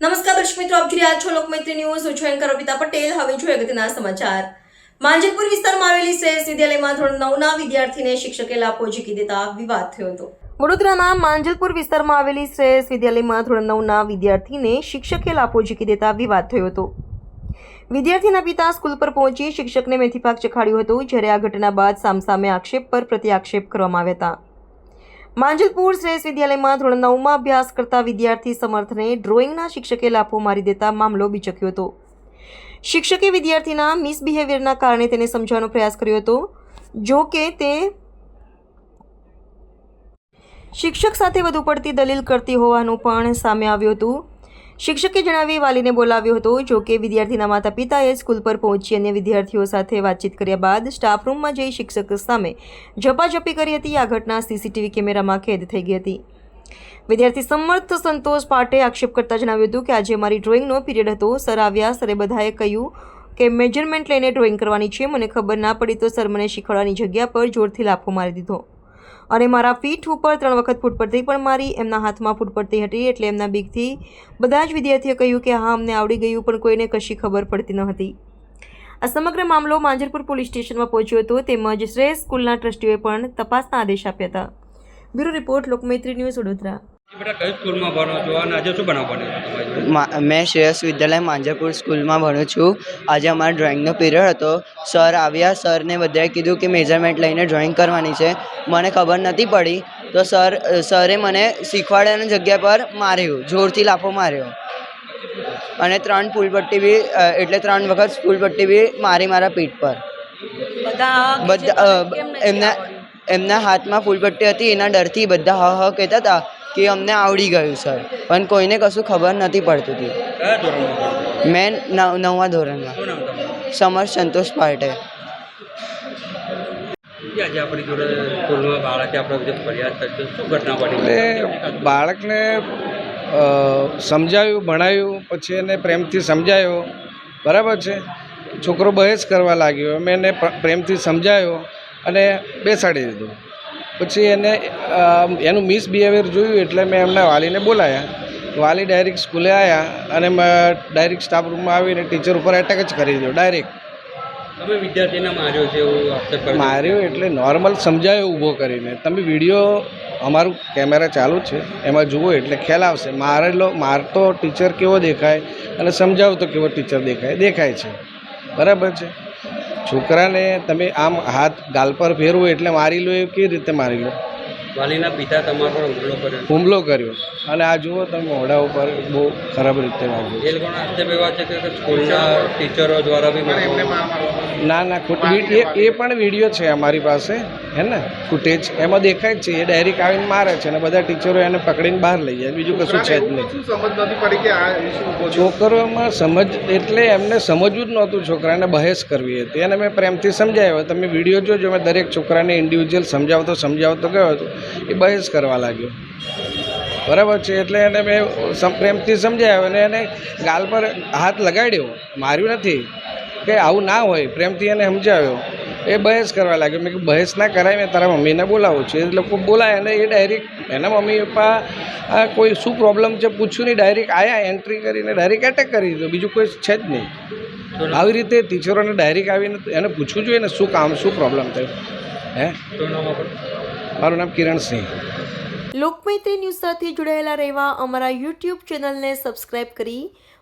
નમસ્કાર દર્શક મિત્રો, આપ જોઈ રહ્યા છો લોકમૈત્રી ન્યૂઝ. હું છું એન્કર અર્પિતા પટેલ. હવે જોઈએ અગત્યના સમાચાર. માંજલપુર વિસ્તારમાં આવેલી શ્રેષ્ઠ વિદ્યાલયમાં ધોરણ નવના વિદ્યાર્થીને શિક્ષકે લાભો ઝીકી દેતા વિવાદ થયો હતો. વડોદરાના માંજલપુર વિસ્તારમાં આવેલી શ્રેયસ વિદ્યાલયમાં ધોરણ નવના વિદ્યાર્થીને શિક્ષકે લાભો ઝીકી દેતા વિવાદ થયો હતો. વિદ્યાર્થીના પિતા સ્કૂલ પર પહોંચી શિક્ષકને મેથીપાક ચખાડ્યું હતું, જ્યારે આ ઘટના બાદ સામસામે આક્ષેપ પર પ્રત્યાક્ષેપ કરવામાં આવ્યા હતા. માંજલપુર શ્રેષ્ઠ વિદ્યાલયમાં ધોરણ નવમાં અભ્યાસ કરતા વિદ્યાર્થી સમર્થને ડ્રોઈંગના શિક્ષકે લાફો મારી દેતા મામલો બીચક્યો હતો. શિક્ષકે વિદ્યાર્થીના મિસબિહેવિયરના કારણે તેને સમજાવવાનો પ્રયાસ કર્યો હતો. જો કે તે શિક્ષક સાથે વધુ પડતી દલીલ કરતી હોવાનું પણ સામે આવ્યું હતું. શિક્ષકે જણાવી, વાલીને બોલાવ્યો હતો, જો કે વિદ્યાર્થીના માતા પિતાએ સ્કૂલ પર પહોંચી અને વિદ્યાર્થીઓ સાથે વાતચીત કર્યા બાદ સ્ટાફ રૂમમાં જઈ શિક્ષક સામે ઝપાઝપી કરી હતી. આ ઘટના સીસીટીવી કેમેરામાં કેદ થઈ ગઈ હતી. વિદ્યાર્થી સમર્થ સંતોષ પાટે આક્ષેપ કરતા જણાવ્યું હતું કે, આજે મારી ડ્રોઈંગનો પીરિયડ હતો. સર આવ્યા, સરે બધાએ કહ્યું કે મેજરમેન્ટ લઈને ડ્રોઈંગ કરવાની છે. મને ખબર ના પડી તો સર મને શીખવાડવાની જગ્યા પર જોરથી લાફો મારી દીધો. અને મારા પીઠ ઉપર ત્રણ વખત ફૂટપટ્ટી પણ મારી. એમના હાથમાં ફૂટપટ્ટી હતી એટલે એમના બીકથી બધા જ વિદ્યાર્થીઓ કહ્યું કે હા, અમને આવડી ગયું, પણ કોઈને કશી ખબર પડતી ન હતી. આ સમગ્ર મામલો માંજરપુર પોલીસ સ્ટેશનમાં પહોંચ્યો હતો. તેમજ શ્રેષ્ઠ સ્કૂલના ટ્રસ્ટીઓએ પણ તપાસના આદેશ આપ્યા હતા. Bureau report, Lokmaitri news Vadodara. બેટા કઈ સ્કૂલમાં ભણો છો અને આજે શું બનાવ બન્યો છે તમારી જોડે? મા- શ્રેયસ વિદ્યાલય માંજરપુર સ્કૂલમાં ભણું છું. આજે અમારો ડ્રોઈંગનો પીરિયડ હતો. સર આવ્યા સરને બધાએ કીધું કે મેઝરમેન્ટ લઈને ડ્રોઈંગ કરવાની છે. મને ખબર નથી પડી તો સર સરે મને શીખવાડ્યાની જગ્યા પર માર્યું જોરથી લાફો માર્યો. અને ત્રણ ફૂલપટ્ટી બી એટલે ત્રણ વખત ફૂલપટ્ટી બી મારી મારા પીઠ પર. બધા એમના એમના હાથમાં ફૂલપટ્ટી હતી એના ડરથી બધા હ હ કહેતા હતા. કે અમને આવડી ગયું સર પણ કોઈને કશું ખબર નથી પડતું હતી? મેં નવ નવમા ધોરણમાં. સમર સંતોષ પાર્ટે. બાળકને સમજાવ્યું ભણાવ્યું પછી એને પ્રેમથી સમજાયો. બરાબર છે? છોકરો બહેસ કરવા લાગ્યો. મેં એને પ્રેમથી સમજાયો અને બેસાડી દીધો. પછી એને એનું મિસબિહેવિયર જોયું એટલે મેં એમના વાલીને બોલાયા. વાલી ડાયરેક્ટ સ્કૂલે આવ્યા અને ડાયરેક્ટ સ્ટાફ રૂમમાં આવીને ટીચર ઉપર એટેક જ કરી દીધો ડાયરેક્ટ તમે વિદ્યાર્થીને માર્યો છે એવું માર્યો એટલે નોર્મલ સમજાયો ઊભો કરીને. તમે વીડિયો અમારું કેમેરા ચાલુ છે. એમાં જુઓ એટલે ખ્યાલ આવશે. મારેલો મારતો ટીચર કેવો દેખાય અને સમજાવતો કેવો ટીચર દેખાય દેખાય છે. બરાબર છે? છોકરાને તમે આમ હાથ ગાલ પર ફેરવો એટલે મારી લો એ કેવી રીતે મારી લો? વાલીના પિતા તમારા પર હુમલો કર્યો. હુમલો કર્યો. અને આ જુઓ તમે મોઢા ઉપર બહુ ખરાબ રીતે વાગ્યું એ લોકોના આક્ષેપ એવા છે કે સ્કૂલના ટીચરો દ્વારા બી ના ના એ એ પણ વીડિયો છે અમારી પાસે હે ને? ફૂટેજ એમાં દેખાય જ છે એ ડાયરેક્ટ આવીને મારે છે અને બધા ટીચરો એને પકડીને બહાર લઈ જાય બીજું કશું છે જ નહીં. છોકરોમાં સમજ એટલે એમને સમજવું જ નહોતું છોકરાને બહેસ કરવી હતી અને મેં પ્રેમથી સમજાવ્યો તમે વીડિયો જોજો મેં દરેક છોકરાને ઇન્ડિવિજ્યુઅલ સમજાવતો સમજાવતો ગયો હતો એ બહેસ કરવા લાગ્યો. બરાબર છે એટલે એને મેં પ્રેમથી સમજાવ્યો અને એને ગાલ પર હાથ લગાડ્યો. માર્યું નથી. કે આવું ના હોય પ્રેમથી એને સમજાવ્યો. એ બહેસ કરવા લાગ્યો. મેં કીધું બહેસ ના કરાય મેં તારા મમ્મીને બોલાવું છું. એ લોકો બોલાય અને એ ડાયરેક્ટ એના મમ્મી પપ્પા આ કોઈ શું પ્રોબ્લેમ છે પૂછ્યું નહીં. ડાયરેક્ટ આવ્યા એન્ટ્રી કરીને ડાયરેક્ટ એટેક કરી દીધો. બીજું કોઈ છે જ નહીં. આવી રીતે ટીચરોને ડાયરેક્ટ આવીને એને પૂછવું જોઈએ ને શું કામ શું પ્રોબ્લેમ થયો. હે? મારું નામ કિરણ મારું નામ કિરણસિંહ લોકમૈત્રી ન્યૂઝ સાથે જોડાયેલા રહેવા અમારા યુટ્યુબ ચેનલને સબસ્ક્રાઇબ કરી